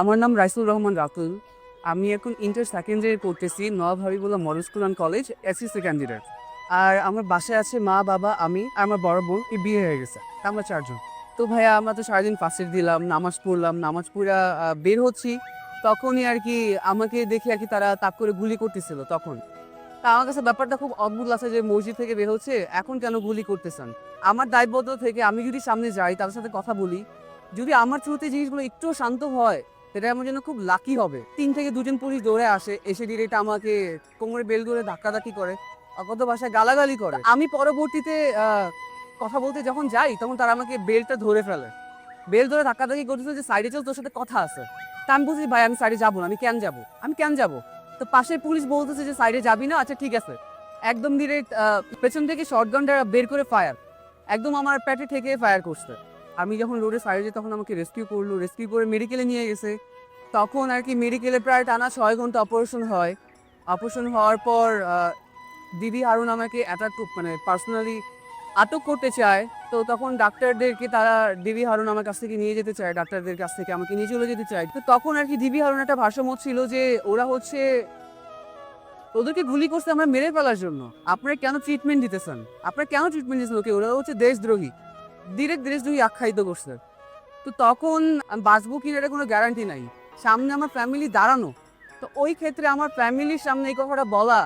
আমার নাম রাইসুল রহমান রাতুল। আমি এখন ইন্টার সেকেন্ড ইয়ার করতেছি Nawab Habibullah model school and college SSC candidate আর আমার বাসায় আছে মা, বাবা, আমি আমার বড় বোন এই বিয়ে হয়ে গেছে, আমরা চারজন। তো ভাইয়া, আমরা তো সারাদিন ফাঁসির দিলাম, নামাজ পড়লাম, নামাজ পড়া বের হচ্ছি। তখনই আর কি আমাকে দেখে আর কি তারা তাক করে গুলি করতেছিল তখন। তা আমার কাছে ব্যাপারটা খুব অদ্ভুত লাগছে যে মসজিদ থেকে বের হচ্ছে, এখন কেন গুলি করতেছেন? আমার দায়বদ্ধ থেকে আমি যদি সামনে যাই, তাদের সাথে কথা বলি, যদি আমার থ্রুতে জিনিসগুলো একটু শান্ত হয় সেটা আমার জন্য খুব লাকি হবে। তিন থেকে দুজন পুলিশ দৌড়ে আসে, এসে ডিরেক্ট আমাকে কোমরে বেল করে ধাক্কাধাক্কি করে কত বাসায় গালাগালি করে। আমি পরবর্তীতে কথা বলতে যখন যাই, তখন তারা আমাকে বেলটা ধরে ফেলে। বেল ধরে ধাক্কাধাক্কি করতেছে যে সাইডে চল, তোর সাথে কথা আছে। তা আমি বলছি, ভাই, আমি সাইডে যাব না, আমি কেন যাব? আমি কেন যাব? তো পাশের পুলিশ বলতেছে যে সাইডে যাবি না? আচ্ছা ঠিক আছে। একদম ডিরেক্ট পেছন থেকে শর্ট গানটা বের করে ফায়ার একদম আমার প্যাটে থেকে ফায়ার করছে। আমি যখন রোডে ফায়ার যাই তখন আমাকে রেস্কিউ করল। রেস্কিউ করে মেডিকেলে নিয়ে গেছে। তখন আর কি মেডিকেলে প্রায় টানা ছয় ঘণ্টা অপারেশন হয়। অপারেশন হওয়ার পর দিদি হারুন আমাকে অ্যাটাক মানে পার্সোনালি আটক করতে চায়। তো তখন ডাক্তারদেরকে তারা ডিবি হারুন আমার কাছ থেকে নিয়ে যেতে চায়। ডাক্তারদের কাছ থেকে আমাকে নিয়ে চলে যেতে চায়। তো তখন আর কি ডিবি হারুন একটা ভারসাম্য ছিল যে, ওরা হচ্ছে ওদেরকে গুলি করছে আমরা মেরে ফেলার জন্য। আপনারা কেন ট্রিটমেন্ট দিতেছেন? আপনারা কেন ট্রিটমেন্ট দিচ্ছেন ওকে? ওরা হচ্ছে দেশদ্রোহী। ডিরেক্ট দেশদ্রোহী আখ্যায়িত করছে। তো তখন বাঁচবো কিনা এটা কোনো গ্যারান্টি নাই। সামনে আমার ফ্যামিলি দাঁড়ানো। তো ওই ক্ষেত্রে আমার ফ্যামিলির সামনে এই কথাটা বলা,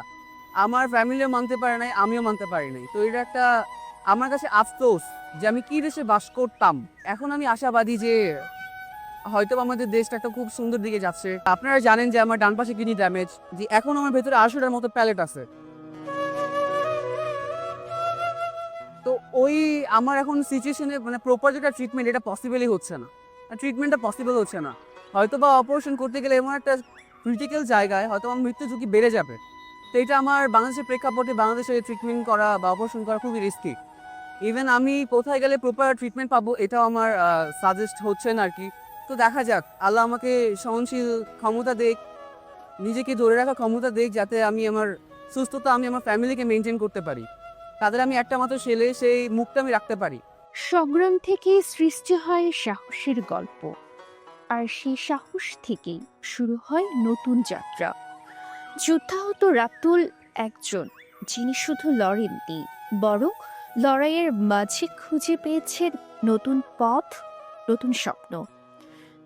আমার ফ্যামিলিও মানতে পারে নাই, আমিও মানতে পারি নাই। তো এটা একটা আমার কাছে আফসোস যে আমি কি দেশে বাস করতাম। এখন আমি আশাবাদী যে হয়তো আমাদের দেশটা একটা খুব সুন্দর দিকে যাচ্ছে। আপনারা জানেন যে আমার ডান পাশে কিডনি ড্যামেজ যে এখন আমার ভেতরে আড়শোটার মতো প্যালেট আছে। ওই আমার এখন সিচুয়েশনে মানে প্রপার যেটা ট্রিটমেন্ট এটা পসিবলই হচ্ছে না। ট্রিটমেন্টটা পসিবল হচ্ছে না। হয়তো বা অপারেশন করতে গেলে এমন একটা ক্রিটিক্যাল জায়গায় হয়তো আমার মৃত্যু ঝুঁকি বেড়ে যাবে। তো এটা আমার বাংলাদেশের প্রেক্ষাপটে বাংলাদেশে ট্রিটমেন্ট করা বা অপারেশন করা খুবই রিস্কি ইভেন আমি কোথায় গেলে প্রপার ট্রিটমেন্ট পাবো, এটাও আমার সাজেস্ট হচ্ছে না আর কি তো দেখা যাক, আল্লাহ আমাকে সহনশীল ক্ষমতা দেখ, নিজেকে ধরে রাখা ক্ষমতা দেখ, যাতে আমি আমার সুস্থতা, আমি আমার ফ্যামিলিকে মেনটেন করতে পারি। তাদের আমি একটা মাত্র ছেলে, সেই মুখটা আমি রাখতে পারি। সংগ্রাম থেকে সৃষ্টি হয় সাহসের গল্প। আর সেই সাহস থেকেই শুরু হয় নতুন যাত্রা। যুদ্ধাহত রাতুল একজন, যিনি শুধু লড়েননি, বরং লড়াইয়ের মাঝে খুঁজে পেয়েছেন নতুন পথ, নতুন স্বপ্ন।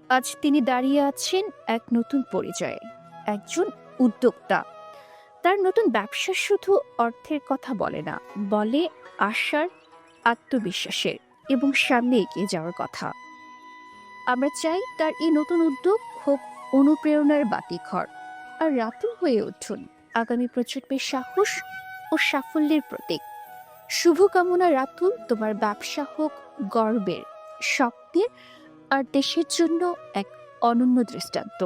আজ তিনি দাঁড়িয়ে আছেন এক নতুন পরিচয়ে, একজন উদ্যোক্তা। তার নতুন ব্যবসা শুধু অর্থের কথা বলে না, বলে আশার, আত্মবিশ্বাসের এবং সামনে এগিয়ে যাওয়ার কথা। আমরা চাই তার এই নতুন উদ্যোগ হোক অনুপ্রেরণার বাতিঘর আর রাতুল হয়ে উঠুন আগামী প্রজন্মের সাহস ও সাফল্যের প্রতীক। শুভকামনা রাতুল, তোমার ব্যবসা হোক গর্বের, স্বপ্নের আর দেশের জন্য এক অনন্য দৃষ্টান্ত।